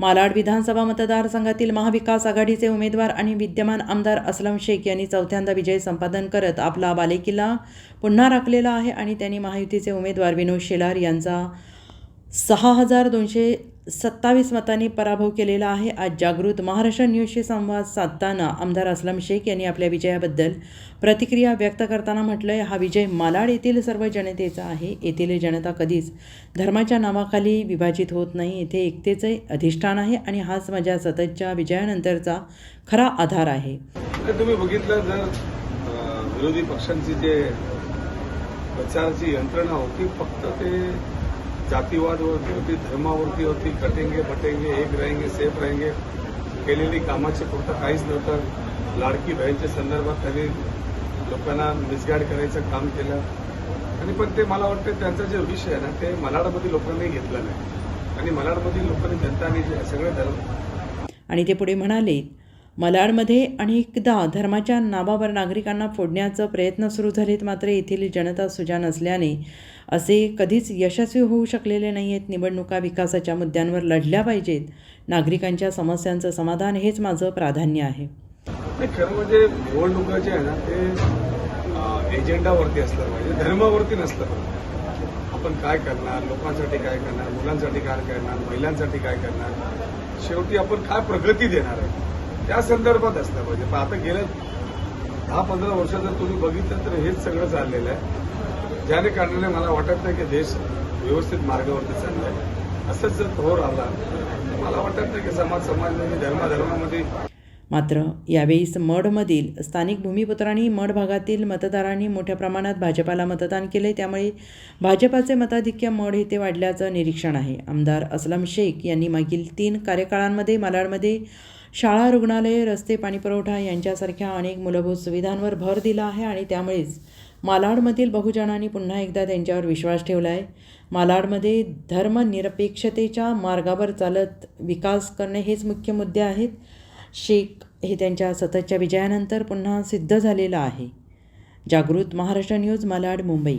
मालाड विधानसभा मतदारसंघातील महाविकास आघाडीचे उमेदवार आणि विद्यमान आमदार असलम शेख यांनी चौथ्यांदा विजय संपादन करत आपला बालेकिल्ला पुन्हा राखलेला आहे आणि त्यांनी महायुतीचे उमेदवार विनोद शेलार यांचा सहा हजार दोनशे सत्तावीस मतांनी पराभव केलेला आहे. आज जागृत महाराष्ट्र न्यूजशी संवाद साधताना आमदार असलम शेख यांनी आपल्या विजयाबद्दल प्रतिक्रिया व्यक्त करताना म्हटलं आहे हा विजय मालाड येथील सर्व जनतेचा आहे. येथील जनता कधीच धर्माच्या नावाखाली विभाजित होत नाही. येथे एकतेचे अधिष्ठान आहे आणि हाच माझ्या सततच्या विजयानंतरचा खरा आधार आहे. तुम्ही बघितलं जर विरोधी पक्षांची जे प्रचाराची यंत्रणा होती फक्त ते जातीवादवरती होती धर्मावरती होती कटेंगे बटेंगे एक रहेंगे सेफ रहेंगे केलेली कामाचे पुरतं काहीच नव्हतं. लाडकी बहीणच्या संदर्भात त्यांनी लोकांना मिसगाईड करायचं काम केलं. आणि पण ते मला वाटतं त्यांचा जे विषय आहे ना ते मलाडमध्ये लोकांनी घेतला नाही. आणि मलाडमधील लोकांनी जनतानी जे सगळे धर्म आणि ते पुढे म्हणाले मलाडमध्ये अनेकदा धर्माच्या नावावर नागरिकांना फोडण्याचा प्रयत्न सुरू झालेत मात्र येथील जनता सुजान असल्याने असे कधीच यशस्वी होऊ शकलेले नाही आहेत निवडणुका विकासाच्या मुद्द्यांवर लढल्या पाहिजेत. नागरिकांच्या समस्यांचं समाधान हेच माझं प्राधान्य आहे. खरं म्हणजे निवडणुका जे आहे ना ते एजेंडावरती असलं पाहिजे. धर्मावरती नसलं आपण काय करणार? लोकांसाठी काय करणार? मुलांसाठी काय करणार? महिलांसाठी काय करणार? शेवटी आपण काय प्रगती देणार आहे? त्या संदर्भात असलं पाहिजे. पण आता गेल्या दहा पंधरा वर्षात जर तुम्ही बघितलं तर हेच सगळं चाललेलं आहे. ज्याने कारणाने मला वाटत नाही की देश व्यवस्थित मार्गावरती चालला आहे असंच जर थोर आला मला वाटत नाही की समाज समाजमध्ये धर्माधर्मामध्ये मात्र यावेळी मढमधील स्थानिक भूमिपुत्रांनी मढ भागातील मतदारांनी मोठ्या प्रमाणात भाजपाला मतदान केले त्यामुळे भाजपाचे मताधिक्य मढ येथे वाढल्याचं निरीक्षण आहे. आमदार असलम शेख यांनी मागील तीन कार्यकाळांमध्ये मालाडमध्ये शाळा रुग्णालये रस्ते पाणीपुरवठा यांच्यासारख्या अनेक मूलभूत सुविधांवर भर दिला आहे आणि त्यामुळेच मालाडमधील बहुजनांनी पुन्हा एकदा त्यांच्यावर विश्वास ठेवला आहे मालाडमध्ये धर्मनिरपेक्षतेच्या मार्गावर चालत विकास करणे हेच मुख्य मुद्दे आहेत. शेख हे त्यांच्या सततच्या विजयानंतर पुन्हा सिद्ध झालेलं आहे. जागृत महाराष्ट्र न्यूज मालाड मुंबई.